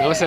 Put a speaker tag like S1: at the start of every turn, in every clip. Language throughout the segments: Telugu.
S1: నమస్తే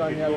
S1: ధాన్యాలు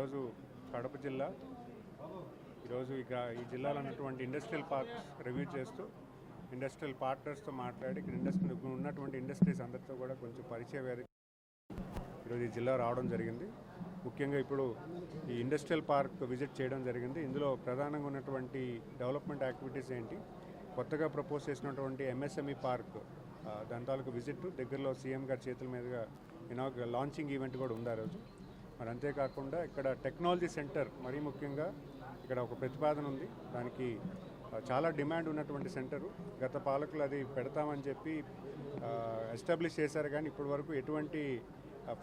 S2: ఈరోజు కడప జిల్లా ఈరోజు ఇక ఈ జిల్లాలో ఉన్నటువంటి ఇండస్ట్రియల్ పార్క్స్ రివ్యూ చేస్తూ ఇండస్ట్రియల్ పార్ట్నర్స్తో మాట్లాడి ఇక్కడ ఇండస్ట్రీ ఉన్నటువంటి ఇండస్ట్రీస్ అందరితో కూడా కొంచెం పరిచయ వేదిక ఈరోజు ఈ జిల్లా రావడం జరిగింది. ముఖ్యంగా ఇప్పుడు ఈ ఇండస్ట్రియల్ పార్క్ విజిట్ చేయడం జరిగింది. ఇందులో ప్రధానంగా ఉన్నటువంటి డెవలప్మెంట్ యాక్టివిటీస్ ఏంటి? కొత్తగా ప్రపోజ్ చేసినటువంటి ఎంఎస్ఎంఈ పార్క్ దాని తాలూకు విజిట్ దగ్గరలో సీఎం గారి చేతుల మీదుగా ఇనాగ లాంచింగ్ ఈవెంట్ కూడా ఉంది ఆ రోజు? మరి అంతేకాకుండా ఇక్కడ టెక్నాలజీ సెంటర్ మరీ ముఖ్యంగా ఇక్కడ ఒక ప్రతిపాదన ఉంది. దానికి చాలా డిమాండ్ ఉన్నటువంటి సెంటరు. గత పాలకులు అది పెడతామని చెప్పి ఎస్టాబ్లిష్ చేశారు కానీ ఇప్పటి వరకు ఎటువంటి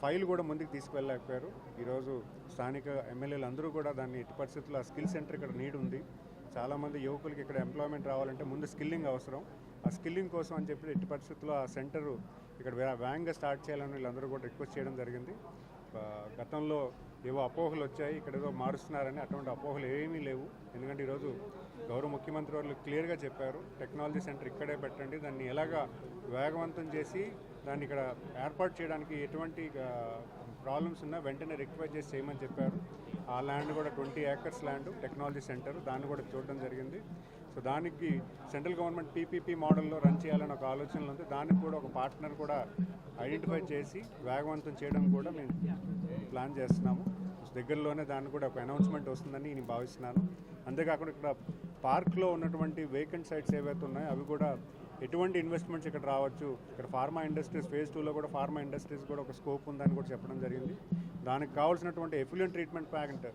S2: ఫైల్ కూడా ముందుకు తీసుకువెళ్ళలేకపోయారు ఈరోజు స్థానిక ఎమ్మెల్యేలు అందరూ కూడా దాన్ని ఎట్టి పరిస్థితుల్లో ఆ స్కిల్ సెంటర్ ఇక్కడ నీడ్ ఉంది. చాలామంది యువకులకి ఇక్కడ ఎంప్లాయ్మెంట్ రావాలంటే ముందు స్కిల్లింగ్ అవసరం. ఆ స్కిల్లింగ్ కోసం అని చెప్పి ఎట్టి పరిస్థితుల్లో ఆ సెంటరు ఇక్కడ వే- వేగంగా స్టార్ట్ చేయాలని వీళ్ళందరూ కూడా రిక్వెస్ట్ చేయడం జరిగింది. గతంలో ఏవో అపోహలు వచ్చాయి ఇక్కడ ఏదో మారుస్తున్నారని అటువంటి అపోహలు ఏమీ లేవు. ఎందుకంటే ఈరోజు గౌరవ ముఖ్యమంత్రి వాళ్ళు క్లియర్గా చెప్పారు టెక్నాలజీ సెంటర్ ఇక్కడే పెట్టండి దాన్ని ఎలాగా వేగవంతం చేసి దాన్ని ఇక్కడ ఏర్పాటు చేయడానికి ఎటువంటి ప్రాబ్లమ్స్ ఉన్నా వెంటనే రెక్టిఫై చేసి చేయమని చెప్పారు. ఆ ల్యాండ్ కూడా twenty acres land technology centre దాన్ని కూడా చూడడం జరిగింది. సో దానికి సెంట్రల్ గవర్నమెంట్ పీపీపీ మోడల్లో రన్ చేయాలని ఒక ఆలోచనలు ఉంది. దానికి కూడా ఒక పార్ట్నర్ కూడా ఐడెంటిఫై చేసి వేగవంతం చేయడం కూడా మేము ప్లాన్ చేస్తున్నాము. దగ్గరలోనే దాన్ని కూడా ఒక అనౌన్స్మెంట్ వస్తుందని నేను భావిస్తున్నాను. అంతేకాకుండా ఇక్కడ పార్క్లో ఉన్నటువంటి వేకెంట్ సైట్స్ ఏవైతే ఉన్నాయో అవి కూడా ఎటువంటి ఇన్వెస్ట్మెంట్స్ ఇక్కడ రావచ్చు? ఇక్కడ ఫార్మా ఇండస్ట్రీస్ ఫేజ్ టూలో కూడా ఫార్మా ఇండస్ట్రీస్ కూడా ఒక స్కోప్ ఉందని కూడా చెప్పడం జరిగింది. దానికి కావాల్సినటువంటి ఎఫిలియన్ ట్రీట్మెంట్ ప్లాంట్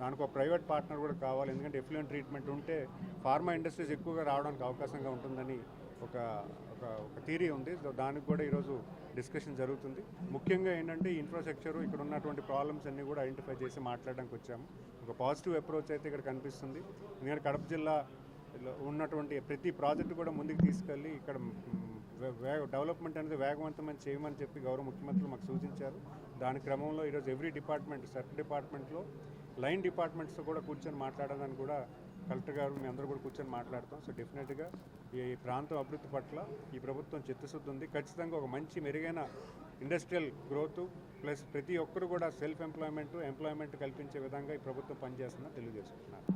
S2: దానికి ఒక ప్రైవేట్ పార్ట్నర్ కూడా కావాలి. ఎందుకంటే ఎఫ్లూయెంట్ ట్రీట్మెంట్ ఉంటే ఫార్మా ఇండస్ట్రీస్ ఎక్కువగా రావడానికి అవకాశంగా ఉంటుందని ఒక ఒక ఒక థీరీ ఉంది. సో దానికి కూడా ఈరోజు డిస్కషన్ జరుగుతుంది. ముఖ్యంగా ఏంటంటే ఇన్ఫ్రాస్ట్రక్చర్ ఇక్కడ ఉన్నటువంటి ప్రాబ్లమ్స్ అన్నీ కూడా ఐడెంటిఫై చేసి మాట్లాడడానికి వచ్చాము. ఒక పాజిటివ్ అప్రోచ్ అయితే ఇక్కడ కనిపిస్తుంది. ఎందుకంటే కడప జిల్లా ఉన్నటువంటి ప్రతి ప్రాజెక్టు కూడా ముందుకు తీసుకెళ్ళి ఇక్కడ వేగ వే- డెవలప్మెంట్ అనేది వేగవంతమైన చేయమని చెప్పి గౌరవ ముఖ్యమంత్రులు మాకు సూచించారు. దాని క్రమంలో ఈరోజు ఎవ్రీ డిపార్ట్మెంట్ సర్క్ డిపార్ట్మెంట్లో లైన్ డిపార్ట్మెంట్స్తో కూడా కూర్చొని మాట్లాడాలని కూడా కలెక్టర్ గారు మీ అందరూ కూడా కూర్చొని మాట్లాడతాం. సో డెఫినెట్గా ఈ ప్రాంతం అభివృద్ధి పట్ల ఈ ప్రభుత్వం చిత్తశుద్ధి ఉంది. ఖచ్చితంగా ఒక మంచి మెరుగైన ఇండస్ట్రియల్ గ్రోత్ ప్లస్ ప్రతి ఒక్కరు కూడా సెల్ఫ్ ఎంప్లాయ్మెంట్ ఎంప్లాయ్మెంట్ కల్పించే విధంగా ఈ ప్రభుత్వం పనిచేస్తుందని తెలియజేసుకుంటున్నాను.